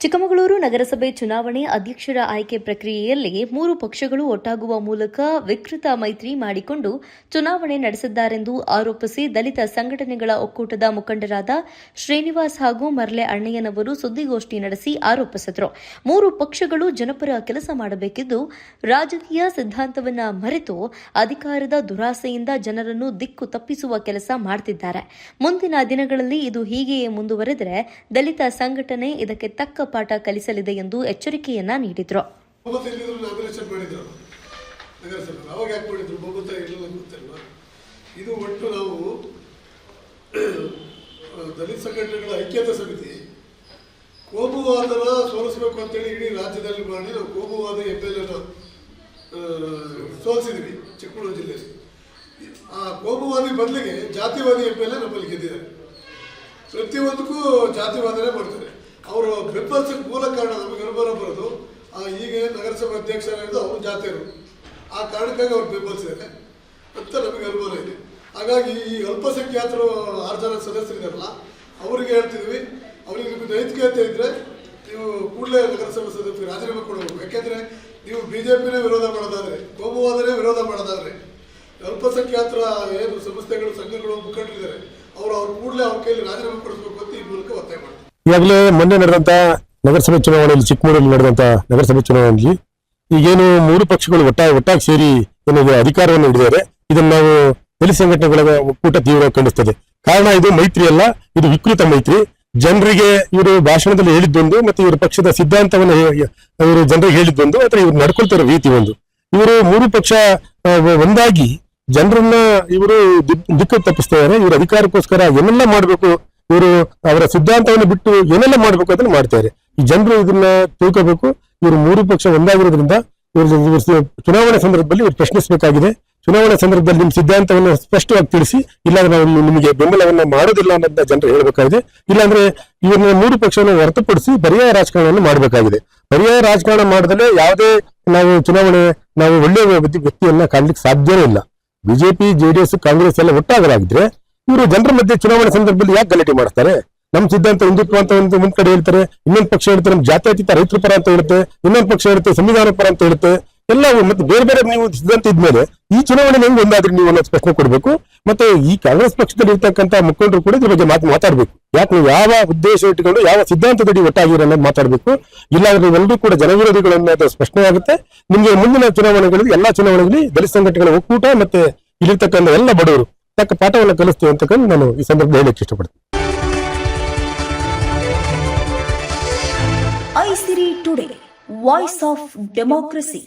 ಚಿಕ್ಕಮಗಳೂರು ನಗರಸಭೆ ಚುನಾವಣೆ ಅಧ್ಯಕ್ಷರ ಆಯ್ಕೆ ಪ್ರಕ್ರಿಯೆಯಲ್ಲಿ ಮೂರು ಪಕ್ಷಗಳು ಒಟ್ಟಾಗುವ ಮೂಲಕ ವಿಕೃತ ಮೈತ್ರಿ ಮಾಡಿಕೊಂಡು ಚುನಾವಣೆ ನಡೆಸಿದ್ದಾರೆಂದು ಆರೋಪಿಸಿ ದಲಿತ ಸಂಘಟನೆಗಳ ಒಕ್ಕೂಟದ ಮುಖಂಡರಾದ ಶ್ರೀನಿವಾಸ್ ಹಾಗೂ ಮರ್ಲೆ ಅಣ್ಣಯ್ಯನವರು ಸುದ್ದಿಗೋಷ್ಠಿ ನಡೆಸಿ ಆರೋಪಿಸಿದರು. ಮೂರು ಪಕ್ಷಗಳು ಜನಪರ ಕೆಲಸ ಮಾಡಬೇಕಿದ್ದು ರಾಜಕೀಯ ಸಿದ್ಧಾಂತವನ್ನ ಮರೆತು ಅಧಿಕಾರದ ದುರಾಸೆಯಿಂದ ಜನರನ್ನು ದಿಕ್ಕು ತಪ್ಪಿಸುವ ಕೆಲಸ ಮಾಡುತ್ತಿದ್ದಾರೆ ಮುಂದಿನ ದಿನಗಳಲ್ಲಿ ಇದು ಹೀಗೆಯೇ ಮುಂದುವರೆದರೆ ದಲಿತ ಸಂಘಟನೆ ಇದಕ್ಕೆ ತಕ್ಕ ಪಾಠ ಕಲಿಸಲಿದೆ ಎಂದು ಎಚ್ಚರಿಕೆಯನ್ನ ನೀಡಿದ್ರು. ಇದು ಒಟ್ಟು ನಾವು ದಲಿತ ಸಂಘಟನೆಗಳ ಐಕ್ಯತಾ ಸಮಿತಿ, ಕೋಮುವಾದನ ಸೋಲಿಸಬೇಕು ಅಂತೇಳಿ ಇಡೀ ರಾಜ್ಯದಲ್ಲಿ ಮಾಡಿ ನಾವು ಕೋಮುವಾದ ಎಂ ಎಲ್ ಎನ ಸೋಲಿಸಿದ್ವಿ ಚಿಕ್ಕಮಗಳೂರು ಜಿಲ್ಲೆಯಲ್ಲಿ. ಆ ಕೋಮುವಾದಿ ಬದಲಿಗೆ ಜಾತಿವಾದಿ ಎಂ ಎಲ್ ಎ ನಮ್ಮಲ್ಲಿ ಗೆದ್ದಿದ್ದಾರೆ. ಪ್ರತಿಯೊಂದಕ್ಕೂ ಜಾತಿವಾದನೇ ಮಾಡ್ತಾರೆ. ಅವರು ಬೆಂಬಲಿಸಕ್ಕೆ ಮೂಲ ಕಾರಣ ನಮಗೆ ಅನುಭವ ಬರೋದು. ಈಗ ನಗರಸಭೆ ಅಧ್ಯಕ್ಷರಾಗಿದ್ದು ಅವರು ಜಾತಿಯರು. ಆ ಕಾರಣಕ್ಕಾಗಿ ಅವ್ರು ಬೆಂಬಲಿಸಿದ್ದಾರೆ ಅಂತ ನಮಗೆ ಅನುಭವ ಇದೆ. ಹಾಗಾಗಿ ಈ ಅಲ್ಪಸಂಖ್ಯಾತರು, ಆರು ಜನ ಸದಸ್ಯರಿದ್ದಾರಲ್ಲ ಅವರಿಗೆ ಹೇಳ್ತಿದ್ವಿ. ಅವರಿಗೆ ನಿಮಗೆ ನೈತಿಕತೆ ಇದ್ದರೆ ನೀವು ಕೂಡಲೇ ನಗರಸಭೆ ಸದಸ್ಯರಿಗೆ ರಾಜೀನಾಮೆ ಕೊಡಬೇಕು ಯಾಕೆಂದರೆ ನೀವು ಬಿ ಜೆ ಪಿನೇ ವಿರೋಧ ಮಾಡೋದಾದರೆ, ಕೋಮುವಾದನೇ ವಿರೋಧ ಮಾಡೋದಾದರೆ, ಅಲ್ಪಸಂಖ್ಯಾತರ ಏನು ಸಂಸ್ಥೆಗಳು ಸಂಘಗಳು ಮುಖಂಡರಿದ್ದಾರೆ, ಅವರು ಅವ್ರು ಕೂಡಲೇ ಅವ್ರ ಕೈಯಲ್ಲಿ ರಾಜೀನಾಮೆ ಕೊಡಿಸ್ಬೇಕು ಅಂತ ಈ ಮೂಲಕ ಒತ್ತಾಯ ಮಾಡ್ತಾರೆ ಈಗಾಗಲೇ ಮೊನ್ನೆ ನಡೆದಂತ ನಗರಸಭೆ ಚುನಾವಣೆಯಲ್ಲಿ, ಚಿಕ್ಕಮಗಳೂರಲ್ಲಿ ನಡೆದಂತ ನಗರಸಭೆ ಚುನಾವಣೆಯಲ್ಲಿ ಈಗೇನು ಮೂರು ಪಕ್ಷಗಳು ಒಟ್ಟಾಗಿ ಒಟ್ಟಾಗಿ ಸೇರಿ ಏನಿದೆ, ಅಧಿಕಾರವನ್ನು ಹಿಡಿದಾರೆ ಇದನ್ನು ನಾವು ದಲಿತ ಸಂಘಟನೆಗಳ ಒಕ್ಕೂಟ ತೀವ್ರ ಕಂಡಿಸ್ತದೆ ಕಾರಣ ಇದು ಮೈತ್ರಿ ಅಲ್ಲ, ಇದು ವಿಕೃತ ಮೈತ್ರಿ. ಜನರಿಗೆ ಇವರು ಭಾಷಣದಲ್ಲಿ ಹೇಳಿದ್ದೊಂದು, ಮತ್ತೆ ಇವರ ಪಕ್ಷದ ಸಿದ್ಧಾಂತವನ್ನು ಇವರು ಜನರಿಗೆ ಹೇಳಿದ್ದೊಂದು ಅಥವಾ ಇವರು ನಡ್ಕೊಳ್ತಿರೋ ರೀತಿ ಒಂದು. ಇವರು ಮೂರು ಪಕ್ಷ ಒಂದಾಗಿ ಜನರನ್ನ ಇವರು ದಿಕ್- ದಿಕ್ಕು ತಪ್ಪಿಸ್ತಾ ಇದ್ದಾರೆ. ಇವರು ಅಧಿಕಾರಕ್ಕೋಸ್ಕರ ಏನೆಲ್ಲ ಮಾಡಬೇಕು ಇವರು ಅವರ ಸಿದ್ಧಾಂತವನ್ನು ಬಿಟ್ಟು ಏನೆಲ್ಲ ಮಾಡಬೇಕು ಅದನ್ನ ಮಾಡ್ತಾರೆ. ಈ ಜನರು ಇದನ್ನ ತಿಳ್ಕೋಬೇಕು. ಇವರು ಮೂರು ಪಕ್ಷ ಒಂದಾಗಿರೋದ್ರಿಂದ ಇವರು ಚುನಾವಣೆ ಸಂದರ್ಭದಲ್ಲಿ ಇವರು ಪ್ರಶ್ನಿಸಬೇಕಾಗಿದೆ. ಚುನಾವಣೆ ಸಂದರ್ಭದಲ್ಲಿ ನಿಮ್ಮ ಸಿದ್ಧಾಂತವನ್ನು ಸ್ಪಷ್ಟವಾಗಿ ತಿಳಿಸಿ, ಇಲ್ಲಾಂದ್ರೆ ನಾವು ನಿಮಗೆ ಬೆಂಬಲವನ್ನು ಮಾಡೋದಿಲ್ಲ ಅನ್ನೋದನ್ನ ಜನರು ಹೇಳಬೇಕಾಗಿದೆ. ಇಲ್ಲಾಂದ್ರೆ ಇವ್ರನ್ನ ಮೂರು ಪಕ್ಷವನ್ನು ಹೊರತುಪಡಿಸಿ ಪರ್ಯಾಯ ರಾಜಕಾರಣವನ್ನು ಮಾಡಬೇಕಾಗಿದೆ. ಪರ್ಯಾಯ ರಾಜಕಾರಣ ಮಾಡಿದ್ರೆ ಯಾವುದೇ ನಾವು ಚುನಾವಣೆ, ನಾವು ಒಳ್ಳೆಯ ವ್ಯಕ್ತಿ- ವ್ಯಕ್ತಿಯನ್ನ ಕಾಣಲಿಕ್ಕೆ ಸಾಧ್ಯನೇ ಇಲ್ಲ. ಬಿಜೆಪಿ ಜೆಡಿಎಸ್ ಕಾಂಗ್ರೆಸ್ ಎಲ್ಲ ಒಟ್ಟಾಗಲಾಗಿದ್ರೆ ಇವರು ಜನರ ಮಧ್ಯೆ ಚುನಾವಣೆ ಸಂದರ್ಭದಲ್ಲಿ ಯಾಕೆ ಗಲಾಟೆ ಮಾಡ್ತಾರೆ ನಮ್ಮ ಸಿದ್ಧಾಂತ ಹಿಂದುತ್ವ ಅಂತ ಒಂದು ಒಂದ್ ಕಡೆ ಹೇಳ್ತಾರೆ, ಇನ್ನೊಂದು ಪಕ್ಷ ಹೇಳ್ತಾರೆ ನಮ್ಮ ಜಾತ್ಯತೀತ ರೈತರ ಪರ ಅಂತ ಹೇಳುತ್ತೆ ಇನ್ನೊಂದು ಪಕ್ಷ ಹೇಳುತ್ತೆ ಸಂವಿಧಾನ ಪರ ಅಂತ ಹೇಳುತ್ತೆ ಎಲ್ಲ ಮತ್ತೆ ಬೇರೆ ಬೇರೆ ನೀವು ಸಿದ್ಧಾಂತ ಇದ್ಮೇಲೆ ಈ ಚುನಾವಣೆ ಹೆಂಗ್ ಒಂದಾದ್ರೆ ನೀವು ಅನ್ನೋದು ಪ್ರಶ್ನೆ ಕೊಡಬೇಕು. ಮತ್ತೆ ಈ ಕಾಂಗ್ರೆಸ್ ಪಕ್ಷದಲ್ಲಿ ಇರ್ತಕ್ಕಂಥ ಮುಖಂಡರು ಕೂಡ ಇದ್ರ ಬಗ್ಗೆ ಮಾತು, ಮಾತಾಡಬೇಕು. ಯಾಕೆ ನೀವು ಯಾವ ಉದ್ದೇಶ ಇಟ್ಟುಕೊಂಡು ಯಾವ ಸಿದ್ಧಾಂತದಡಿ ಒಟ್ಟಾಗಿರೋ ಅನ್ನೋದು ಮಾತಾಡಬೇಕು. ಇಲ್ಲಾಂದ್ರೆ ನೀವೆಲ್ಲರೂ ಕೂಡ ಜನವಿರೋಧಿಗಳನ್ನ ಅನ್ನೋದು ಸ್ಪಷ್ಟನೆ ಆಗುತ್ತೆ. ನಿಮ್ಗೆ ಮುಂದಿನ ಚುನಾವಣೆಗಳಲ್ಲಿ, ಎಲ್ಲಾ ಚುನಾವಣೆಗಳಲ್ಲಿ ದಲಿತ ಸಂಘಟನೆಗಳ ಒಕ್ಕೂಟ ಮತ್ತೆ ಇಲ್ಲಿರ್ತಕ್ಕಂಥ ಎಲ್ಲ ಬಡವರು ತಕ್ಕ ಪಾಠವನ್ನು ಕಲಿಸ್ತೀವಿ ಅಂತಕ್ಕಂಥ ನಾನು ಈ ಸಂದರ್ಭದಲ್ಲಿ ಹೇಳಕ್ಕೆ ಇಷ್ಟಪಡ್ತೀನಿ Aisiri today voice of democracy